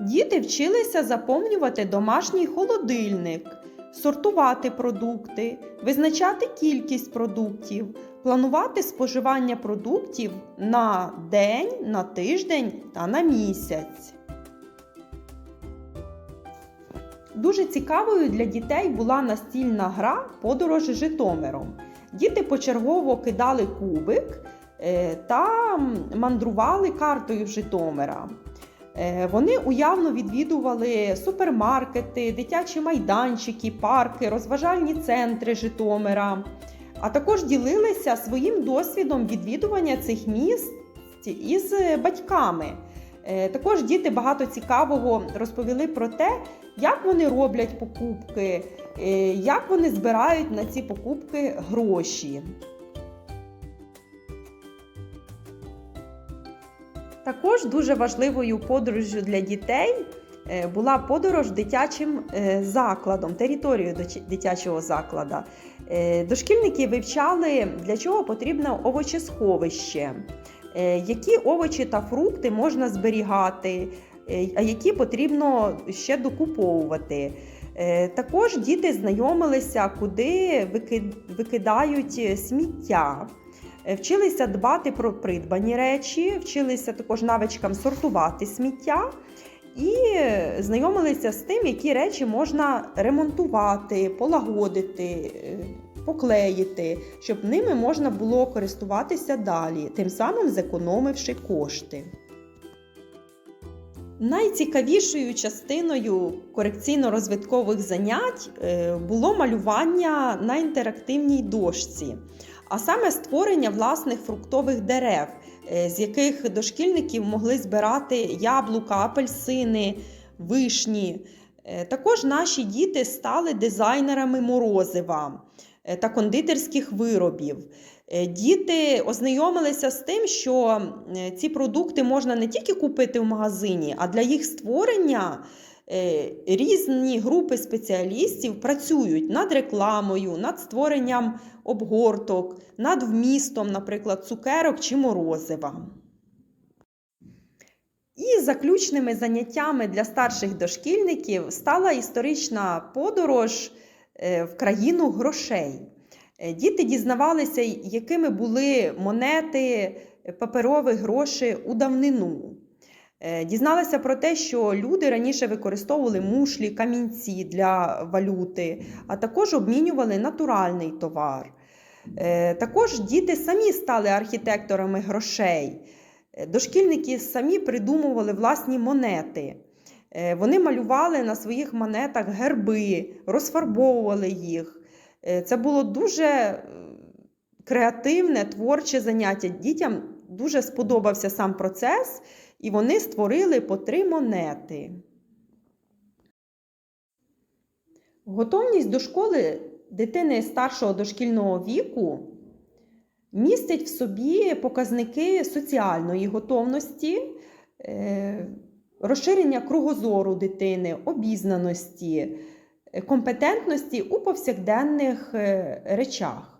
Діти вчилися заповнювати домашній холодильник, сортувати продукти, визначати кількість продуктів, планувати споживання продуктів на день, на тиждень та на місяць. Дуже цікавою для дітей була настільна гра Подорож Житомиром. Діти почергово кидали кубик е, та мандрували картою Житомира. Е, Вони уявно відвідували супермаркети, дитячі майданчики, парки, розважальні центри Житомира, а також ділилися своїм досвідом відвідування цих міст із батьками. Е, Також діти багато цікавого розповіли про те, як вони роблять покупки, е, як вони збирають на ці покупки гроші. Також дуже важливою подорожжю для дітей е, була подорож дитячим е, закладом, територією дитячого закладу. Е, Дошкільники вивчали, для чого потрібно овочесховище, які овочі та фрукти можна зберігати, а які потрібно ще докуповувати. Також діти знайомилися, куди викидають сміття. Е, Вчилися дбати про придбані речі, вчилися також навичкам сортувати сміття і е, знайомилися з тим, які речі можна ремонтувати, полагодити, е, поклеїти, щоб ними можна було користуватися далі, тим самим зекономивши кошти. Найцікавішою частиною корекційно-розвиткових занять було малювання на інтерактивній дошці, а саме створення власних фруктових дерев, е, з яких дошкільників могли збирати яблука, апельсини, вишні. Е, Також наші діти стали дизайнерами морозива е, та кондитерських виробів. Діти ознайомилися з тим, що ці продукти можна не тільки купити в магазині, а для їх створення різні групи спеціалістів працюють над рекламою, над створенням обгорток, над вмістом, наприклад, цукерок чи морозива. І заключними заняттями для старших дошкільників стала історична подорож е, в країну грошей. Е, Діти дізнавалися, якими були монети, е, паперові гроші у давнину. Е, Дізналися про те, що люди раніше використовували мушлі, камінці для валюти, а також обмінювали натуральний товар. Е, Також діти самі стали архітекторами грошей. Е, Дошкільники самі придумували власні монети. Вони малювали на своїх монетах герби, розфарбовували їх. Це було дуже креативне, творче заняття. Дітям дуже сподобався сам процес, і вони створили по три монети. Готовність до школи дитини старшого дошкільного віку містить в собі показники соціальної готовності, е, розширення кругозору дитини, обізнаності, е, компетентності у повсякденних е, речах.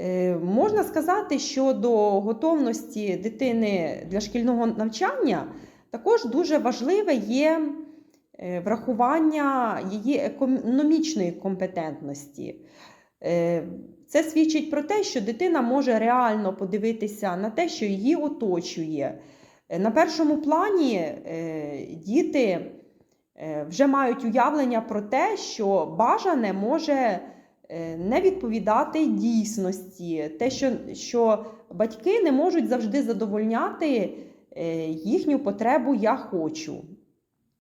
Е, Можна сказати, що до готовності дитини для шкільного навчання також дуже важливе є е, врахування її економічної компетентності. Е, Це свідчить про те, що дитина може реально подивитися на те, що її оточує. На першому плані діти вже мають уявлення про те, що бажане може не відповідати дійсності, те, що, що батьки не можуть завжди задовольняти е, їхню потребу я хочу.